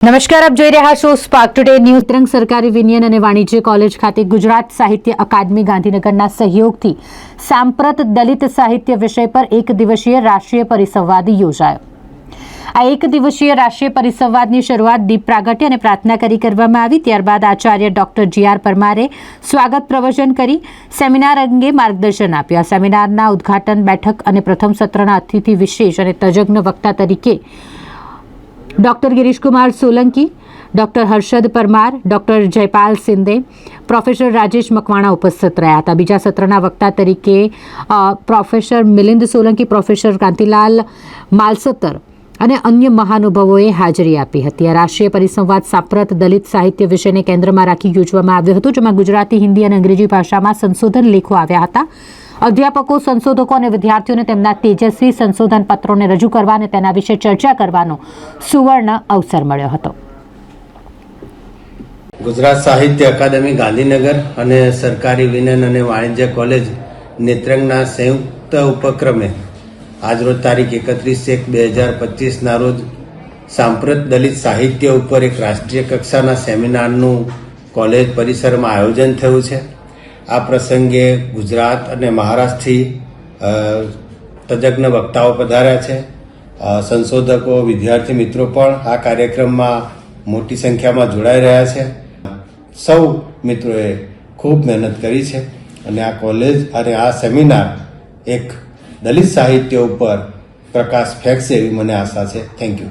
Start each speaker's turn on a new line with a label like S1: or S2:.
S1: નમસ્કાર, આપ જોઈ રહ્યા છો સ્પાર્ક ટુડે ન્યૂઝ ત્રંગ સરકારી વિનિયન અને વાણિજ્ય કોલેજ ખાતે ગુજરાત સાહિત્ય અકાદમી ગાંધીનગરના સહયોગથી સાંપ્રત દલિત સાહિત્ય વિષય પર એક દિવસીય રાષ્ટ્રીય પરિસંવાદ યોજાયો. આ એક દિવસીય રાષ્ટ્રીય પરિસંવાદની શરૂઆત દીપ પ્રાગટ્ય અને પ્રાર્થના કરી કરવામાં આવી. ત્યારબાદ આચાર્ય ડોક્ટર જી આર પરમારે સ્વાગત પ્રવચન કરી, સેમિનાર અંગે માર્ગદર્શન આપ્યું. આ સેમિનારના ઉદ્ઘાટન બેઠક અને પ્રથમ સત્રના અતિથિ વિશેષ અને તજજ્ઞ વક્તા તરીકે doctor Girishkumar Solanki doctor Harshad Parmar doctor Jaypal Sinde professor Rajesh Makwana ઉપસ્થિત રહ્યા હતા. બીજા સત્રના વક્તા તરીકે પ્રોફેસર મિલિંદ સોલંકી પ્રોફેસર કાંતિલાલ માલસતર અને અન્ય મહાનુભાવોએ હાજરી આપી હતી. આ રાષ્ટ્રીય પરિસંવાદ સાંપ્રત દલિત સાહિત્ય વિષયને કેન્દ્રમાં રાખી યોજવામાં આવ્યો હતો, જેમાં ગુજરાતી, હિન્દી અને અંગ્રેજી ભાષામાં સંશોધન લેખો આવ્યા હતા. અધ્યાપકો, સંશોધકો અને વિદ્યાર્થીઓને તેમના તેજસ્વી સંશોધન પત્રોને રજૂ કરવા અને તેના વિશે ચર્ચા કરવાનો સુવર્ણ અવસર મળ્યો હતો.
S2: ગુજરાત સાહિત્ય અકાદમી, ગાંધીનગર અને સરકારી વિજ્ઞાન અને વાણિજ્ય કોલેજ નેત્રંગના સંયુક્ત ઉપક્રમે આજરોજ તારીખ એકત્રીસ એક બે હજાર પચીસના રોજ સાંપ્રત દલિત સાહિત્ય ઉપર એક રાષ્ટ્રીય કક્ષાના સેમિનારનું કોલેજ પરિસરમાં આયોજન થયું છે. આ પ્રસંગે ગુજરાત અને મહારાષ્ટ્રથી તજજ્ઞ વક્તાઓ પધાર્યા છે. સંશોધકો, વિદ્યાર્થી મિત્રો પણ આ કાર્યક્રમમાં મોટી સંખ્યામાં જોડાઈ રહ્યા છે. સૌ મિત્રોએ ખૂબ મહેનત કરી છે અને આ કોલેજ અને આ સેમિનાર એક દલિત સાહિત્ય ઉપર પ્રકાશ ફેંકશે એવી મને આશા છે. Thank you.